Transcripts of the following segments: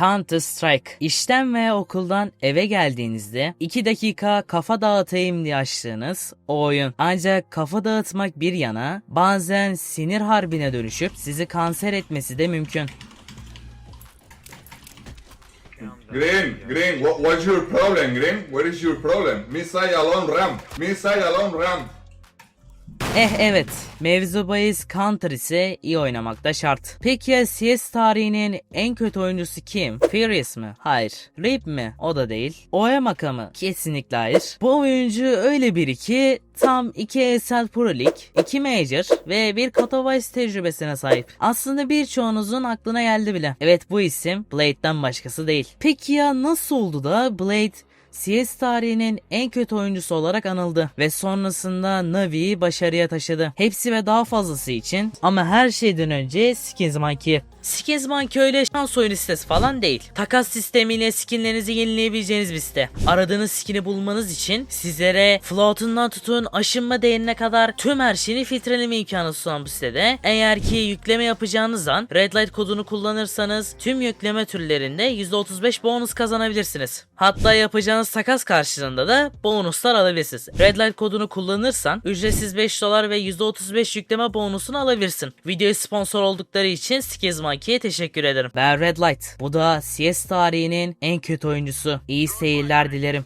Counter Strike. İşten veya okuldan eve geldiğinizde 2 dakika kafa dağıtayım diye açtığınız o oyun. Ancak kafa dağıtmak bir yana bazen sinir harbine dönüşüp sizi kanser etmesi de mümkün. Green, Green, what, what's your problem, Green? What is your problem? Missile alone ramp. Missile alone ramp. Eh evet, mevzu bahis Counter ise iyi oynamakta şart. Peki ya CS tarihinin en kötü oyuncusu kim? Furious mi? Hayır. Reap mi? O da değil. Oyamaka mı? Kesinlikle hayır. Bu oyuncu öyle biri ki tam 2 ESL Pro League, 2 Major ve bir Katowice tecrübesine sahip. Aslında birçoğunuzun aklına geldi bile. Evet bu isim Blade'den başkası değil. Peki ya nasıl oldu da Blade CS tarihinin en kötü oyuncusu olarak anıldı ve sonrasında Navi'yi başarıya taşıdı. Hepsi ve daha fazlası için ama her şeyden önce Skins Monkey. Skins Monkey öyle şans oyunu sitesi falan değil. Takas sistemiyle skinlerinizi yenileyebileceğiniz bir site. Aradığınız skini bulmanız için sizlere float'undan tutun aşınma değerine kadar tüm her şeyini filtreleme imkanı sunan bu sitede. Eğer ki yükleme yapacağınız an Red Light kodunu kullanırsanız tüm yükleme türlerinde %35 bonus kazanabilirsiniz. Hatta yapacağınız takas karşılığında da bonuslar alabilirsiniz. Red Light kodunu kullanırsan ücretsiz 5 dolar ve %35 yükleme bonusunu alabilirsin. Videoya sponsor oldukları için Skizmaki'ye teşekkür ederim. Ben Red Light. Bu da CS tarihinin en kötü oyuncusu. İyi seyirler dilerim.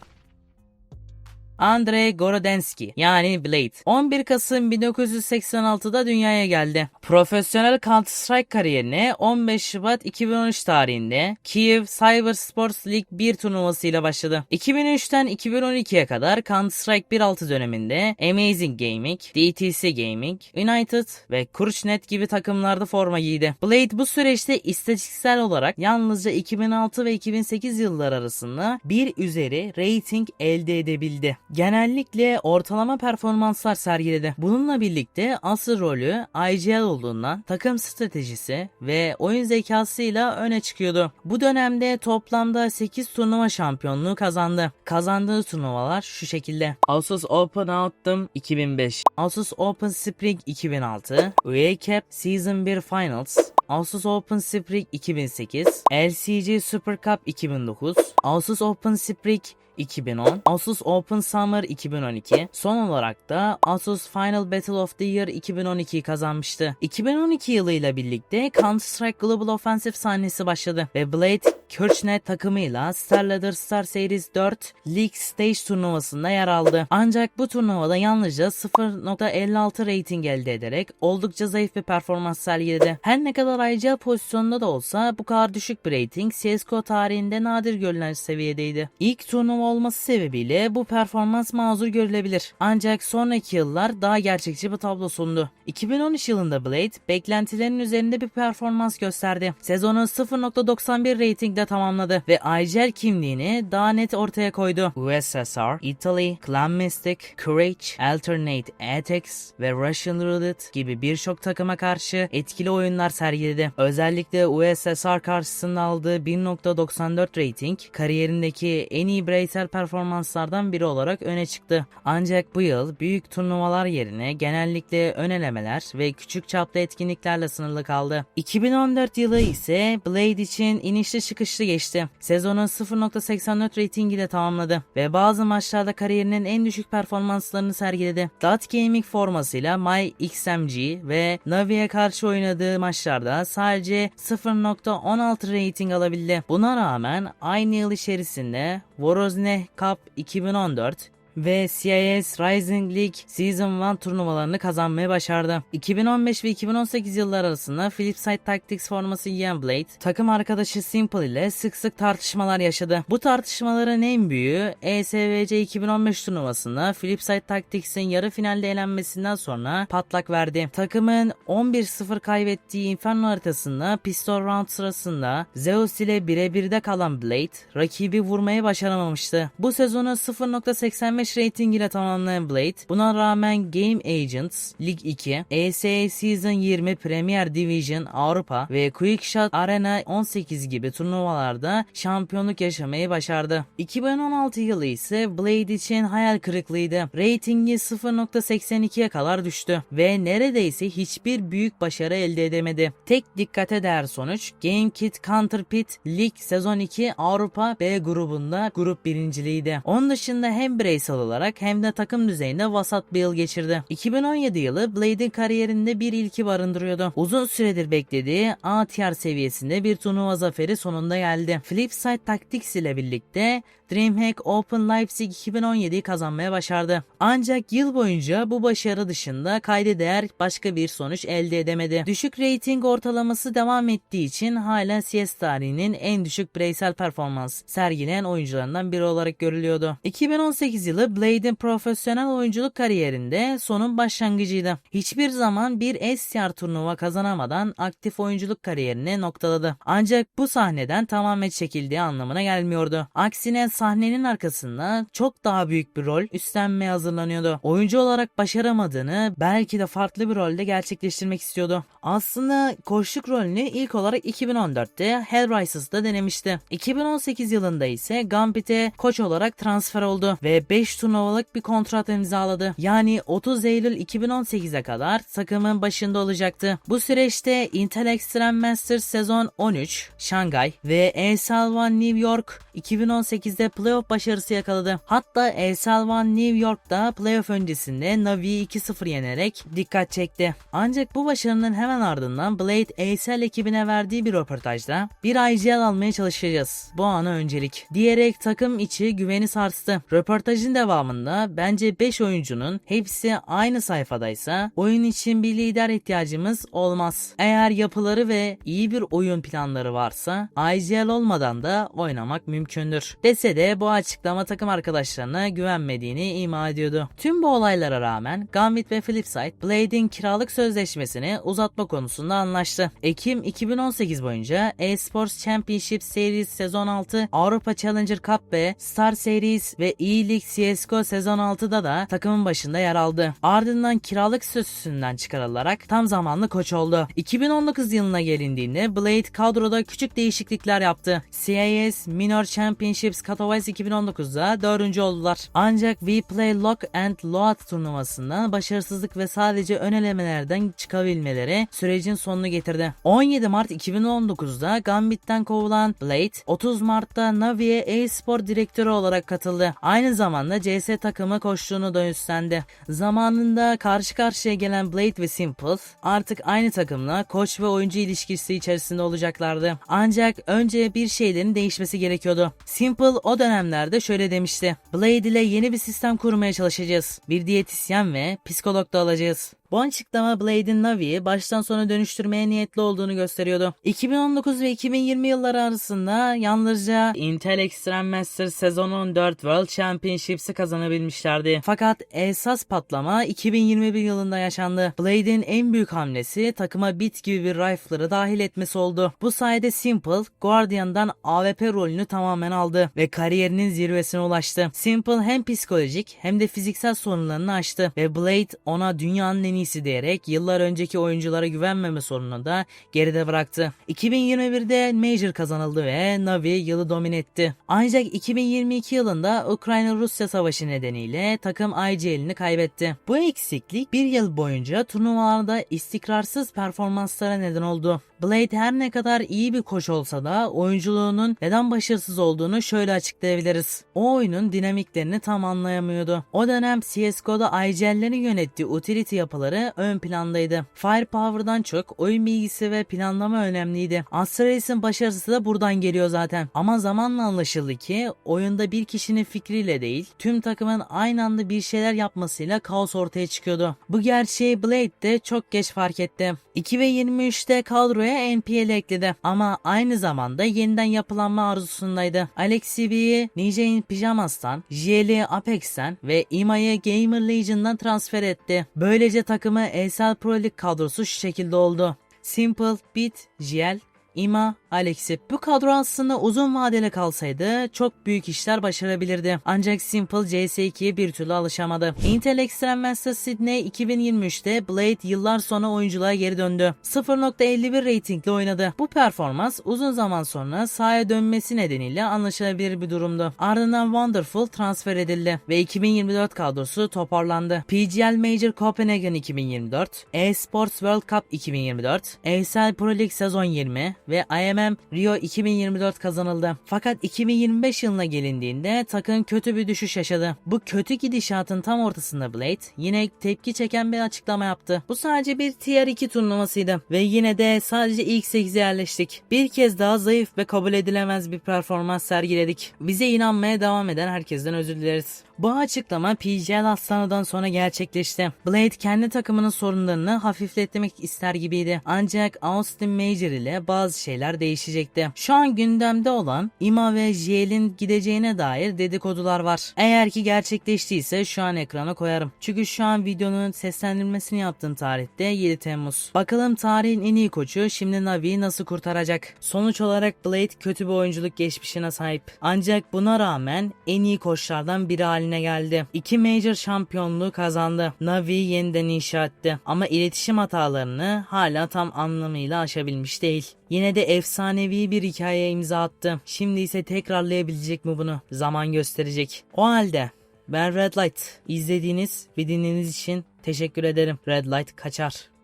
Andrei Gorodenski yani Blade 11 Kasım 1986'da dünyaya geldi. Profesyonel Counter Strike kariyerine 15 Şubat 2013 tarihinde Kiev Cyber Sports League 1 turnuvasıyla başladı. 2003'ten 2012'ye kadar Counter Strike 1.6 döneminde Amazing Gaming, DTC Gaming, United ve Kruchnet gibi takımlarda forma giydi. Blade bu süreçte istatistiksel olarak yalnızca 2006 ve 2008 yılları arasında bir üzeri rating elde edebildi genellikle ortalama performanslar sergiledi. Bununla birlikte asıl rolü IGL olduğundan takım stratejisi ve oyun zekasıyla öne çıkıyordu. Bu dönemde toplamda 8 turnuva şampiyonluğu kazandı. Kazandığı turnuvalar şu şekilde. Asus Open Autumn 2005, Asus Open Spring 2006, UA Cup Season 1 Finals, Asus Open Spring 2008, LCG Super Cup 2009, Asus Open Spring 2010, Asus Open Summer 2012, son olarak da Asus Final Battle of the Year 2012'yi kazanmıştı. 2012 yılıyla birlikte Counter-Strike Global Offensive sahnesi başladı ve Blade Kirchnet takımıyla Starladder Star Series 4 League Stage turnuvasında yer aldı. Ancak bu turnuvada yalnızca 0.56 rating elde ederek oldukça zayıf bir performans sergiledi. Her ne kadar IGL pozisyonunda da olsa bu kadar düşük bir rating CSGO tarihinde nadir görülen seviyedeydi. İlk turnuva olması sebebiyle bu performans mazur görülebilir. Ancak sonraki yıllar daha gerçekçi bir tablo sundu. 2013 yılında Blade beklentilerin üzerinde bir performans gösterdi. Sezonu 0.91 tamamladı ve IGL kimliğini daha net ortaya koydu. USSR, Italy, Clan Mystic, Courage, Alternate Atex ve Russian Roulette gibi birçok takıma karşı etkili oyunlar sergiledi. Özellikle USSR karşısında aldığı 1.94 rating kariyerindeki en iyi bireysel performanslardan biri olarak öne çıktı. Ancak bu yıl büyük turnuvalar yerine genellikle ön elemeler ve küçük çaplı etkinliklerle sınırlı kaldı. 2014 yılı ise Blade için inişli çıkışlı geçti. Sezonu 0.84 rating ile tamamladı ve bazı maçlarda kariyerinin en düşük performanslarını sergiledi. Dot Gaming formasıyla My XMG ve Navi'ye karşı oynadığı maçlarda sadece 0.16 rating alabildi. Buna rağmen aynı yıl içerisinde Vorozne Cup 2014 ve CIS Rising League Season 1 turnuvalarını kazanmaya başardı. 2015 ve 2018 yıllar arasında Flipside Tactics forması giyen Blade, takım arkadaşı Simple ile sık sık tartışmalar yaşadı. Bu tartışmaların en büyüğü ESVC 2015 turnuvasında Flipside Tactics'in yarı finalde elenmesinden sonra patlak verdi. Takımın 11-0 kaybettiği Inferno haritasında pistol round sırasında Zeus ile birebirde kalan Blade, rakibi vurmayı başaramamıştı. Bu sezonu 0.85 yaş rating ile tamamlayan Blade, buna rağmen Game Agents, Lig 2, ESA Season 20 Premier Division Avrupa ve Quickshot Arena 18 gibi turnuvalarda şampiyonluk yaşamayı başardı. 2016 yılı ise Blade için hayal kırıklığıydı. Ratingi 0.82'ye kadar düştü ve neredeyse hiçbir büyük başarı elde edemedi. Tek dikkate değer sonuç GameKit Counterpit Lig Sezon 2 Avrupa B grubunda grup birinciliğiydi. Onun dışında hem bireysel olarak hem de takım düzeyinde vasat bir yıl geçirdi. 2017 yılı Blade'in kariyerinde bir ilki barındırıyordu. Uzun süredir beklediği A tier seviyesinde bir turnuva zaferi sonunda geldi. Flipside Tactics ile birlikte DreamHack Open Leipzig 2017'yi kazanmaya başardı. Ancak yıl boyunca bu başarı dışında kayda değer başka bir sonuç elde edemedi. Düşük rating ortalaması devam ettiği için hala CS tarihinin en düşük bireysel performans sergileyen oyuncularından biri olarak görülüyordu. 2018 yılı Blade'in profesyonel oyunculuk kariyerinde sonun başlangıcıydı. Hiçbir zaman bir S-Tier turnuva kazanamadan aktif oyunculuk kariyerini noktaladı. Ancak bu sahneden tamamen çekildiği anlamına gelmiyordu. Aksine sahnenin arkasında çok daha büyük bir rol üstlenmeye hazırlanıyordu. Oyuncu olarak başaramadığını belki de farklı bir rolde gerçekleştirmek istiyordu. Aslında koçluk rolünü ilk olarak 2014'te Hellraises'da denemişti. 2018 yılında ise Gambit'e koç olarak transfer oldu ve 5 turnuvalık bir kontrat imzaladı. Yani 30 Eylül 2018'e kadar takımın başında olacaktı. Bu süreçte Intel Extreme Masters sezon 13, Şangay ve ESL One New York 2018'de playoff başarısı yakaladı. Hatta ESL One New York'ta playoff öncesinde Navi'yi 2-0 yenerek dikkat çekti. Ancak bu başarının hemen ardından Blade ESL ekibine verdiği bir röportajda bir IGL almaya çalışacağız. Bu ana öncelik. Diyerek takım içi güveni sarstı. Röportajın devamında bence 5 oyuncunun hepsi aynı sayfadaysa oyun için bir lider ihtiyacımız olmaz. Eğer yapıları ve iyi bir oyun planları varsa IGL olmadan da oynamak mümkündür. Dese de bu açıklama takım arkadaşlarına güvenmediğini ima ediyordu. Tüm bu olaylara rağmen Gambit ve Flipside Blade'in kiralık sözleşmesini uzatma konusunda anlaştı. Ekim 2018 boyunca eSports Championship Series sezon 6, Avrupa Challenger Cup ve Star Series ve E-League CSGO sezon 6'da da takımın başında yer aldı. Ardından kiralık statüsünden çıkarılarak tam zamanlı koç oldu. 2019 yılına gelindiğinde Blade kadroda küçük değişiklikler yaptı. CIS Minor Championships Katowice 2019'da dördüncü oldular. Ancak We Play Lock and Load turnuvasında başarısızlık ve sadece ön elemelerden çıkabilmeleri sürecin sonunu getirdi. 17 Mart 2019'da Gambit'ten kovulan Blade, 30 Mart'ta Navi'ye e-spor direktörü olarak katıldı. Aynı zamanda CS takımı koştuğunu da üstlendi. Zamanında karşı karşıya gelen Blade ve Simple artık aynı takımla koç ve oyuncu ilişkisi içerisinde olacaklardı. Ancak önce bir şeylerin değişmesi gerekiyordu. Simple o dönemlerde şöyle demişti. Blade ile yeni bir sistem kurmaya çalışacağız. Bir diyetisyen ve psikolog da alacağız. Bu açıklama Blade'in Navi'yi baştan sona dönüştürmeye niyetli olduğunu gösteriyordu. 2019 ve 2020 yılları arasında yalnızca Intel Extreme Masters sezon 14 World Championships'i kazanabilmişlerdi. Fakat esas patlama 2021 yılında yaşandı. Blade'in en büyük hamlesi takıma bit gibi bir rifle'ları dahil etmesi oldu. Bu sayede Simple, Guardian'dan AWP rolünü tamamen aldı ve kariyerinin zirvesine ulaştı. Simple hem psikolojik hem de fiziksel sorunlarını aştı ve Blade ona dünyanın en iyisi diyerek yıllar önceki oyunculara güvenmeme sorununu da geride bıraktı. 2021'de Major kazanıldı ve Navi yılı domine etti. Ancak 2022 yılında Ukrayna-Rusya savaşı nedeniyle takım IGL'ini kaybetti. Bu eksiklik bir yıl boyunca turnuvalarda istikrarsız performanslara neden oldu. Blade her ne kadar iyi bir koç olsa da oyunculuğunun neden başarısız olduğunu şöyle açıklayabiliriz. O oyunun dinamiklerini tam anlayamıyordu. O dönem CSGO'da IGL'lerin yönettiği utility yapıları ön plandaydı. Firepower'dan çok oyun bilgisi ve planlama önemliydi. Astralis'in başarısı da buradan geliyor zaten. Ama zamanla anlaşıldı ki oyunda bir kişinin fikriyle değil tüm takımın aynı anda bir şeyler yapmasıyla kaos ortaya çıkıyordu. Bu gerçeği Blade de çok geç fark etti. 2023'te kadroya NPL ekledi ama aynı zamanda yeniden yapılanma arzusundaydı. Alex CB'yi Ninja in Pyjamas'tan, JL'i Apex'ten ve Ima'yı Gamer Legion'dan transfer etti. Böylece takımı ESL Pro League kadrosu şu şekilde oldu. Simple, Bit, JL, Ima, Alex'i. Bu kadro aslında uzun vadeli kalsaydı çok büyük işler başarabilirdi. Ancak Simple CS2'ye bir türlü alışamadı. Intel Extreme Master Sydney 2023'te Blade yıllar sonra oyunculuğa geri döndü. 0.51 ratingle oynadı. Bu performans uzun zaman sonra sahaya dönmesi nedeniyle anlaşılabilir bir durumdu. Ardından Wonderful transfer edildi ve 2024 kadrosu toparlandı. PGL Major Copenhagen 2024, eSports World Cup 2024, ESL Pro League sezon 20 ve IMM Rio 2024 kazanıldı. Fakat 2025 yılına gelindiğinde takım kötü bir düşüş yaşadı. Bu kötü gidişatın tam ortasında Blade yine tepki çeken bir açıklama yaptı. Bu sadece bir Tier 2 turnuvasıydı ve yine de sadece ilk 8'e yerleştik. Bir kez daha zayıf ve kabul edilemez bir performans sergiledik. Bize inanmaya devam eden herkesten özür dileriz. Bu açıklama PGL Aslanı'dan sonra gerçekleşti. Blade kendi takımının sorunlarını hafifletmek ister gibiydi. Ancak Austin Major ile bazı şeyler değişecekti. Şu an gündemde olan Ima ve JL'in gideceğine dair dedikodular var. Eğer ki gerçekleştiyse şu an ekrana koyarım. Çünkü şu an videonun seslendirmesini yaptığım tarihte 7 Temmuz. Bakalım tarihin en iyi koçu şimdi Navi'yi nasıl kurtaracak? Sonuç olarak Blade kötü bir oyunculuk geçmişine sahip. Ancak buna rağmen en iyi koçlardan biri haline geldi. İki Major şampiyonluğu kazandı. Navi'yi yeniden inşa etti. Ama iletişim hatalarını hala tam anlamıyla aşabilmiş değil. Yine de efsanevi bir hikayeye imza attı. Şimdi ise tekrarlayabilecek mi bunu? Zaman gösterecek. O halde ben Red Light. İzlediğiniz ve dinlediğiniz için teşekkür ederim. Red Light kaçar.